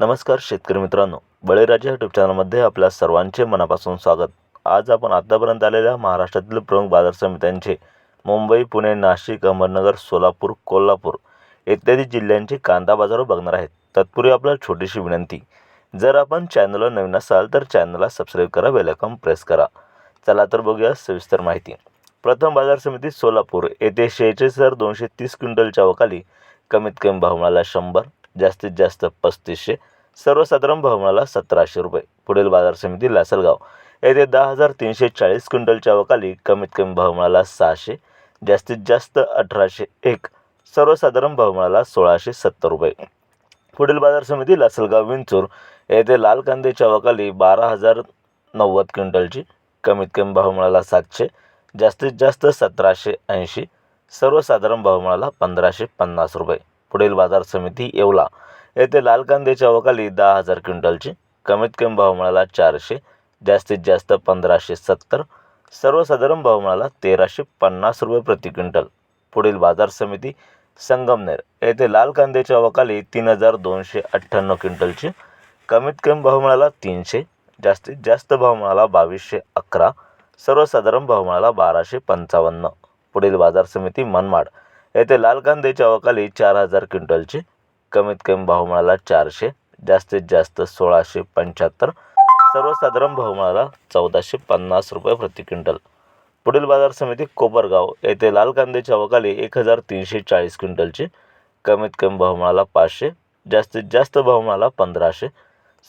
नमस्कार शेतकरी मित्रांनो. बळीराजा यूट्यूब चॅनलमध्ये आपल्या सर्वांचे मनापासून स्वागत. आज आपण आत्तापर्यंत आलेल्या महाराष्ट्रातील प्रमुख बाजार समित्यांचे मुंबई पुणे नाशिक अहमदनगर सोलापूर कोल्हापूर इत्यादी जिल्ह्यांचे कांदा बाजार बघणार आहेत. तत्पूर्वी आपल्याला छोटीशी विनंती. जर आपण चॅनलला नवीन असाल तर चॅनलला सबस्क्राईब करा बेलकम प्रेस करा. चला तर बघूया सविस्तर माहिती. प्रथम बाजार समिती सोलापूर येथे शेहेचाळीस हजार दोनशे तीस क्विंटलच्या वकाली कमीत कमी भाव मिळाला शंभर जास्तीत जास्त पस्तीसशे सर्वसाधारण भाव मिळाला सतराशे रुपये. पुढील बाजार समिती लासलगाव. येथे दहा हजार तीनशे चाळीस क्विंटलच्या वकाली कमीत कमी भाव मिळाला सहाशे जास्तीत जास्त अठराशे एक सर्वसाधारण भाव मिळाला सोळाशे सत्तर रुपये. पुढील बाजार समिती लासलगाव विंचूर येथे लाल कांद्याच्या वकाली बारा हजार नव्वद क्विंटलची कमीत कमी भाव मिळाला सातशे जास्तीत जास्त सतराशे ऐंशी सर्वसाधारण भाव मिळाला पंधराशे पन्नास रुपये. पुढील बाजार समिती येवला. येथे लाल कांद्याच्या अवकाली दहा हजार क्विंटलची कमीत कमी भाव मिळाला चारशे जास्तीत जास्त पंधराशे सत्तर सर्वसाधारण भाव मिळाला तेराशे पन्नास रुपये प्रति क्विंटल. पुढील बाजार समिती संगमनेर. येथे लाल कांद्याच्या अवकाली तीन हजार दोनशे अठ्ठ्याण्णव क्विंटलची कमीत कमी भाव मिळाला तीनशे जास्तीत जास्त भाव मिळाला बावीसशे अकरा सर्वसाधारण भाव मिळाला बाराशे पंचावन्न. पुढील बाजार समिती मनमाड. येथे लाल कांद्याच्या वकाली चार हजार क्विंटलची कमीत कमी भाव मिळाला चारशे जास्तीत जास्त सोळाशे पंच्याहत्तर सर्वसाधारण भाव मिळाला चौदाशे पन्नास रुपये प्रति क्विंटल. पुढील बाजार समिती कोपरगाव येथे लाल कांद्याच्या वकाली एक हजार तीनशे चाळीस क्विंटलची कमीत कमी भाव मिळाला पाचशे जास्तीत जास्त भाव मिळाला पंधराशे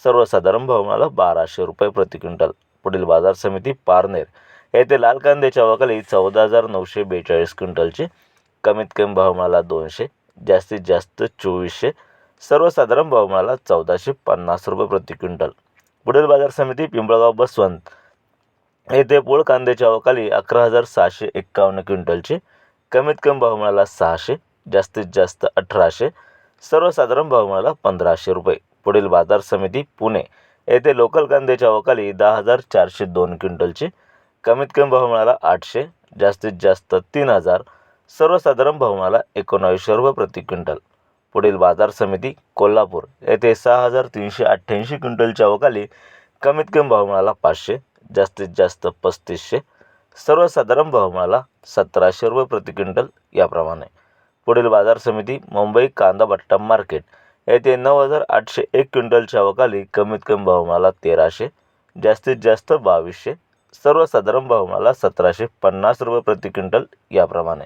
सर्वसाधारण भाव मिळाला बाराशे रुपये प्रति क्विंटल. पुढील बाजार समिती पारनेर येथे लाल कांद्याच्या वकाली चौदा हजार नऊशे बेचाळीस क्विंटलची कमीत कमी भाव मिळाला दोनशे जास्तीत जास्त चोवीसशे सर्वसाधारण भाव मिळाला चौदाशे पन्नास रुपये प्रति क्विंटल. पुढील बाजार समिती पिंपळगाव बसवंत. येथे पोळ कांद्याच्या अवकाली अकरा हजार सहाशे एक्कावन्न क्विंटलची कमीत कमी भाव मिळाला सहाशे जास्तीत जास्त अठराशे सर्वसाधारण भाव मिळाला पंधराशे रुपये. पुढील बाजार समिती पुणे. येथे लोकल कांद्याच्या अवकाली दहा हजार चारशे दोन क्विंटलची कमीत कमी भाव मिळाला आठशे जास्तीत जास्त तीन हजार सर्वसाधारण भाव एकोणावीसशे रुपये प्रति क्विंटल. पुढील बाजार समिती कोल्हापूर. येथे सहा हजार तीनशे अठ्ठ्याऐंशी क्विंटलच्या वकाली कमीत कमी भावमाला पाचशे जास्तीत जास्त पस्तीसशे. सर्वसाधारण भाव सतराशे रुपये प्रति क्विंटल याप्रमाणे. पुढील बाजार समिती मुंबई कांदा बट्टा मार्केट. येथे नऊ हजार आठशे एक क्विंटलच्या वकाली कमीत कमी भाव तेराशे जास्तीत जास्त बावीसशे. सर्वसाधारण भाव सतराशे पन्नास रुपये प्रति क्विंटल याप्रमाणे.